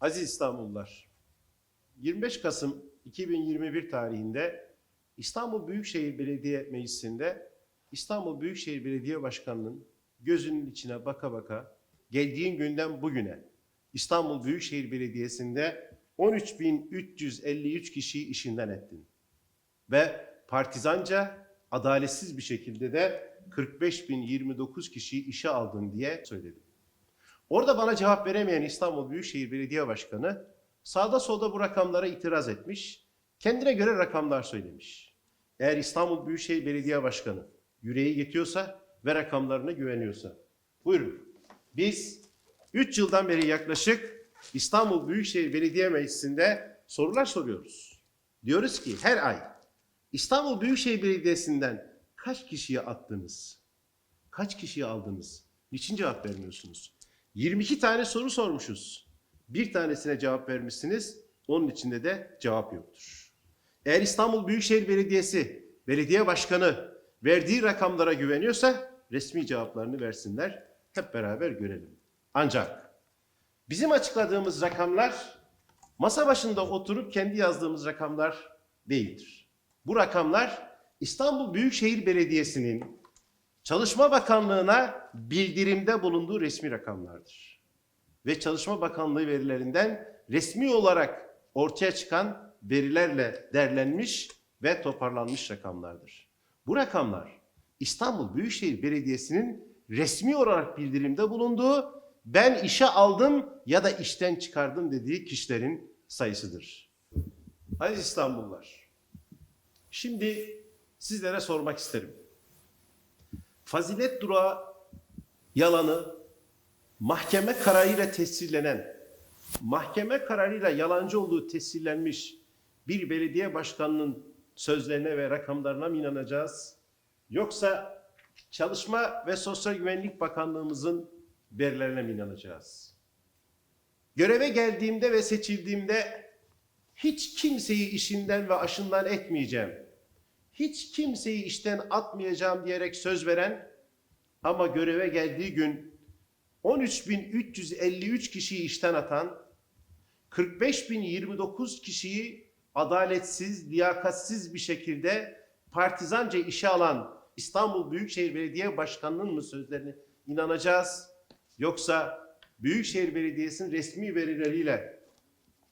Aziz İstanbullular, 25 Kasım 2021 tarihinde İstanbul Büyükşehir Belediye Meclisi'nde İstanbul Büyükşehir Belediye Başkanı'nın gözünün içine baka baka geldiğin günden bugüne İstanbul Büyükşehir Belediyesi'nde 13.353 kişiyi işinden ettin. Ve partizanca, adaletsiz bir şekilde de 45.029 kişiyi işe aldın diye söyledim. Orada bana cevap veremeyen İstanbul Büyükşehir Belediye Başkanı sağda solda bu rakamlara itiraz etmiş. Kendine göre rakamlar söylemiş. Eğer İstanbul Büyükşehir Belediye Başkanı yüreği yetiyorsa ve rakamlarına güveniyorsa. Buyurun. Biz 3 yıldan beri yaklaşık İstanbul Büyükşehir Belediye Meclisi'nde sorular soruyoruz. Diyoruz ki her ay İstanbul Büyükşehir Belediyesi'nden kaç kişiye attınız? Kaç kişiyi aldınız? Niçin cevap vermiyorsunuz? 22 tane soru sormuşuz. Bir tanesine cevap vermişsiniz. Onun içinde de cevap yoktur. Eğer İstanbul Büyükşehir Belediyesi, belediye başkanı verdiği rakamlara güveniyorsa resmi cevaplarını versinler. Hep beraber görelim. Ancak bizim açıkladığımız rakamlar masa başında oturup kendi yazdığımız rakamlar değildir. Bu rakamlar İstanbul Büyükşehir Belediyesi'nin Çalışma Bakanlığı'na bildirimde bulunduğu resmi rakamlardır. Ve Çalışma Bakanlığı verilerinden resmi olarak ortaya çıkan verilerle derlenmiş ve toparlanmış rakamlardır. Bu rakamlar İstanbul Büyükşehir Belediyesi'nin resmi olarak bildirimde bulunduğu ben işe aldım ya da işten çıkardım dediği kişilerin sayısıdır. Aziz İstanbullular, şimdi sizlere sormak isterim. Fazilet durağı yalanı mahkeme kararıyla tescillenen, mahkeme kararıyla yalancı olduğu tescillenmiş bir belediye başkanının sözlerine ve rakamlarına mı inanacağız? Yoksa Çalışma ve Sosyal Güvenlik Bakanlığımızın verilerine mi inanacağız? Göreve geldiğimde ve seçildiğimde hiç kimseyi işinden ve aşından etmeyeceğim hiç kimseyi işten atmayacağım diyerek söz veren ama göreve geldiği gün 13.353 kişiyi işten atan, 45.029 kişiyi adaletsiz, liyakatsiz bir şekilde partizanca işe alan İstanbul Büyükşehir Belediye Başkanı'nın mı sözlerine inanacağız? Yoksa Büyükşehir Belediyesi'nin resmi verileriyle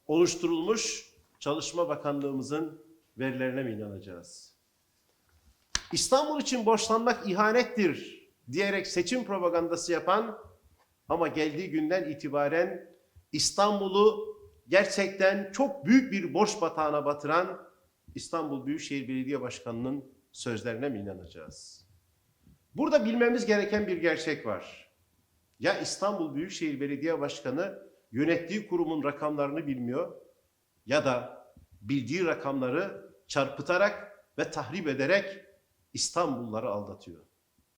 oluşturulmuş Çalışma Bakanlığımızın verilerine mi inanacağız? İstanbul için borçlanmak ihanettir diyerek seçim propagandası yapan ama geldiği günden itibaren İstanbul'u gerçekten çok büyük bir borç batağına batıran İstanbul Büyükşehir Belediye Başkanı'nın sözlerine mi inanacağız? Burada bilmemiz gereken bir gerçek var. Ya İstanbul Büyükşehir Belediye Başkanı yönettiği kurumun rakamlarını bilmiyor ya da bildiği rakamları çarpıtarak ve tahrip ederek İstanbulluları aldatıyor.